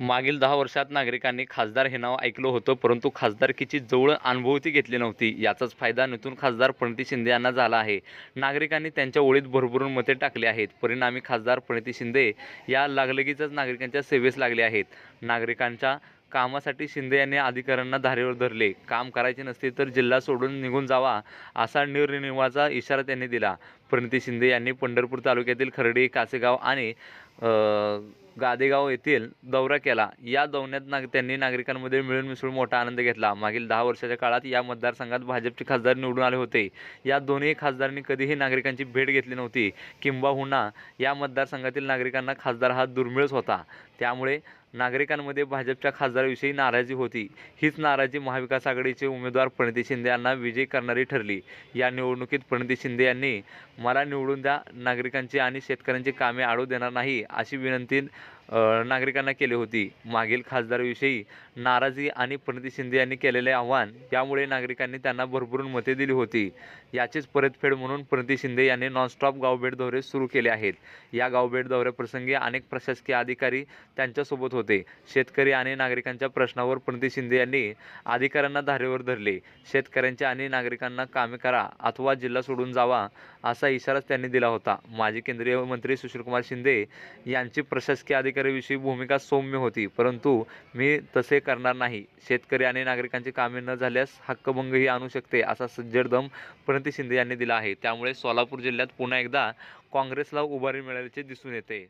मागील दहा वर्षात नागरिकांनी खासदार हे नाव ऐकलं होतं परंतु खासदारकीची जवळ अनुभवती घेतली नव्हती. याचाच फायदा नितून खासदार प्रणिती शिंदे यांना झाला आहे. नागरिकांनी त्यांच्या ओळीत भरभरून मते टाकली आहेत. परिणामी खासदार प्रणिती शिंदे या लागलगीच नागरिकांच्या सेवेस लागले आहेत. नागरिकांच्या कामासाठी शिंदे यांनी अधिकाऱ्यांना धारेवर धरले. काम करायचे नसते तर जिल्हा सोडून निघून जावा असा निर्निवाचा इशारा त्यांनी दिला. प्रणिती शिंदे यांनी पंढरपूर तालुक्यातील खर्डी कासेगाव आणि गादेगाव येथील दौरा केला. या दौऱ्यात नाग त्यांनी नागरिकांमध्ये मिळून मिसळून मोठा आनंद घेतला. मागील दहा वर्षाच्या काळात या मतदारसंघात भाजपचे खासदार निवडून आले होते. या दोन्ही खासदारांनी कधीही नागरिकांची भेट घेतली नव्हती. किंबहुना या मतदारसंघातील नागरिकांना खासदार हा दुर्मिळच होता. त्यामुळे नागरिकांमध्ये भाजपच्या खासदाराविषयी नाराजी होती. हीच नाराजी महाविकास आघाडीचे उमेदवार प्रणिती शिंदे यांना विजयी करणारी ठरली. या निवडणुकीत प्रणिती शिंदे यांनी मला निवडून द्या नागरिकांची आणि शेतकऱ्यांची कामे आडू देणार नाही अशी विनंती नागरिकांना केली होती. मागील खासदारविषयी नाराजी आणि प्रणिती शिंदे यांनी केलेले आव्हान यामुळे नागरिकांनी त्यांना भरभरून मते दिली होती. याचीच परतफेड म्हणून प्रणिती शिंदे यांनी नॉनस्टॉप गावभेट दौरे सुरू केले आहेत. या गावभेट दौऱ्याप्रसंगी अनेक प्रशासकीय अधिकारी त्यांच्यासोबत होते. शेतकरी आणि नागरिकांच्या प्रश्नावर प्रणिती शिंदे यांनी अधिकाऱ्यांना धारेवर धरले. शेतकऱ्यांच्या आणि नागरिकांना कामे करा अथवा जिल्हा सोडून जावा असा इशाराच त्यांनी दिला होता. माजी केंद्रीय मंत्री सुशीलकुमार शिंदे यांची प्रशासकीय अधिकारी शेतकऱ्याविषयी भूमिका सौम्य होती परंतु मी तसे करणार नाही. शेतकरी आणि नागरिकांची कामे न झाल्यास हक्कभंगही आणू शकते असा सज्जड दम प्रणिती शिंदे यांनी दिला आहे. त्यामुळे सोलापूर जिल्ह्यात पुन्हा एकदा काँग्रेसला उभारी मिळाल्याचे दिसून येते.